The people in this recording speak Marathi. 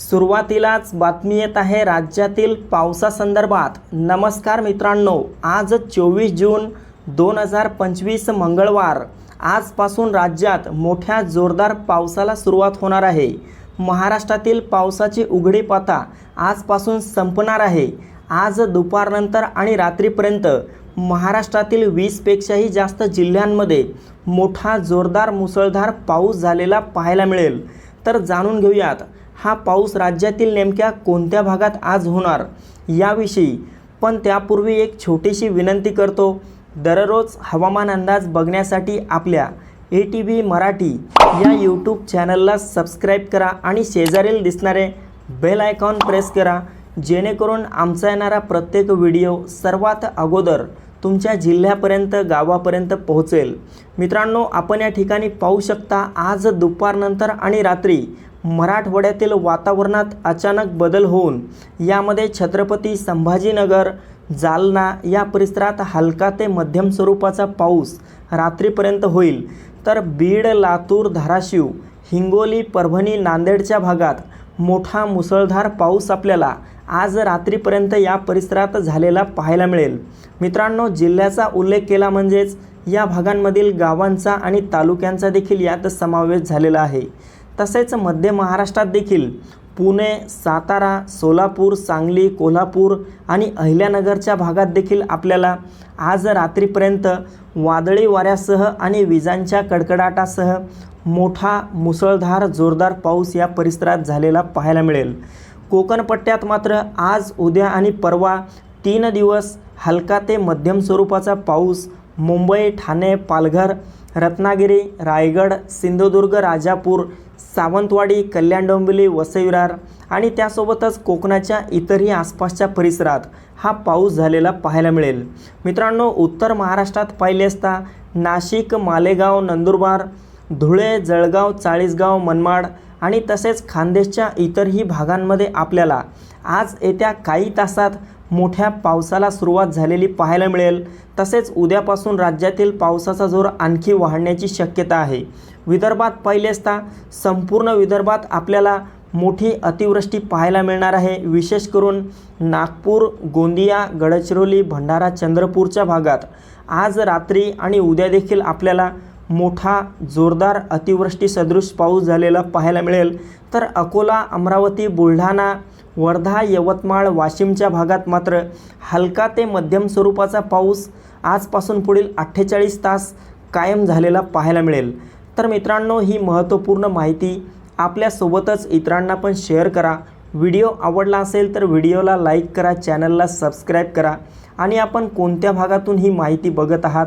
सुरुवातीलाच बातमी येत आहे राज्यातील पावसासंदर्भात. नमस्कार मित्रांनो आज चोवीस जून दोन हजार पंचवीस मंगळवार. आजपासून राज्यात मोठ्या जोरदार पावसाला सुरुवात होणार आहे. महाराष्ट्रातील पावसाची उघडी पाता आजपासून संपणार आहे. आज दुपारनंतर आणि रात्रीपर्यंत महाराष्ट्रातील वीसपेक्षाही जास्त जिल्ह्यांमध्ये मोठा जोरदार मुसळधार पाऊस झालेला पाहायला मिळेल. तर जाणून घेऊयात हा पाऊस राज्यातील नेमक्या कोणत्या भागात आज होणार याविषयी पण त्यापूर्वी एक छोटीशी विनंती करतो. दररोज हवामान अंदाज बघण्यासाठी आपल्या ए टी व्ही मराठी या यूट्यूब चॅनलला सबस्क्राईब करा आणि शेजारील दिसणारे बेल आयकॉन प्रेस करा जेणेकरून आमचा येणारा प्रत्येक व्हिडिओ सर्वात अगोदर तुमच्या जिल्ह्यापर्यंत गावापर्यंत पोहोचेल. मित्रांनो आपण या ठिकाणी पाहू शकता आज दुपारनंतर आणि रात्री मराठवाड्यातील वातावरणात अचानक बदल होऊन यामध्ये छत्रपती संभाजीनगर जालना या परिसरात हलका ते मध्यम स्वरूपाचा पाऊस रात्रीपर्यंत होईल. तर बीड लातूर धाराशिव हिंगोली परभणी नांदेडच्या भागात मोठा मुसळधार पाऊस आपल्याला आज रात्रीपर्यंत या परिसरात झालेला पाहायला मिळेल. मित्रांनो जिल्ह्याचा उल्लेख केला म्हणजेच या भागांमधील गावांचा आणि तालुक्यांचा देखील यात समावेश झालेला आहे. तसेच मध्य महाराष्ट्रात देखील पुणे सातारा सोलापूर सांगली कोल्हापूर आणि अहिल्यानगरच्या भागात देखील आपल्याला आज रात्रीपर्यंत वादळी वाऱ्यासह आणि विजांच्या कडकडाटासह मोठा मुसळधार जोरदार पाऊस या परिसरात झालेला पाहायला मिळेल. कोकण पट्ट्यात मात्र आज उद्या आणि परवा तीन दिवस हलका ते मध्यम स्वरूपाचा पाऊस. मुंबई ठाणे पालघर रत्नागिरी रायगड सिंधुदुर्ग राजापूर सावंतवाडी कल्याण डोंबिवली वसईविरार आणि त्यासोबतच कोकणाच्या इतरही आसपासच्या परिसरात हा पाऊस झालेला पाहायला मिळेल. मित्रांनो उत्तर महाराष्ट्रात पाहिले असता नाशिक मालेगाव नंदुरबार धुळे जळगाव चाळीसगाव मनमाड आणि तसेच खानदेशच्या इतरही भागांमध्ये आपल्याला आज येत्या काही तासात मोठ्या पावसाला सुरुवात झालेली पाहायला मिळेल. तसेच उद्यापासून राज्यातील पावसाचा जोर आणखी वाढण्याची शक्यता आहे. विदर्भात पहिले असता संपूर्ण विदर्भात आपल्याला मोठी अतिवृष्टी पाहायला मिळणार आहे. विशेष करून नागपूर गोंदिया गडचिरोली भंडारा चंद्रपूरच्या भागात. आज रात्री आणि उद्या देखील आपल्याला मोठा जोरदार अतिवृष्टी सदृश पाऊस झालेला पाहायला मिळेल. तर अकोला अमरावती बुलढाणा वर्धा यवतमाळ वाशिमच्या भागात मात्र हलका ते मध्यम स्वरूपाचा पाऊस आजपासून पुढील अठ्ठेचाळीस तास कायम झालेला पाहायला मिळेल. तर मित्रांनो ही महत्त्वपूर्ण माहिती आपल्यासोबतच इतरांना पण शेअर करा. व्हिडिओ आवडला असेल तर व्हिडिओला लाईक करा चॅनलला सबस्क्राईब करा आणि आपण कोणत्या भागातून ही माहिती बघत आहात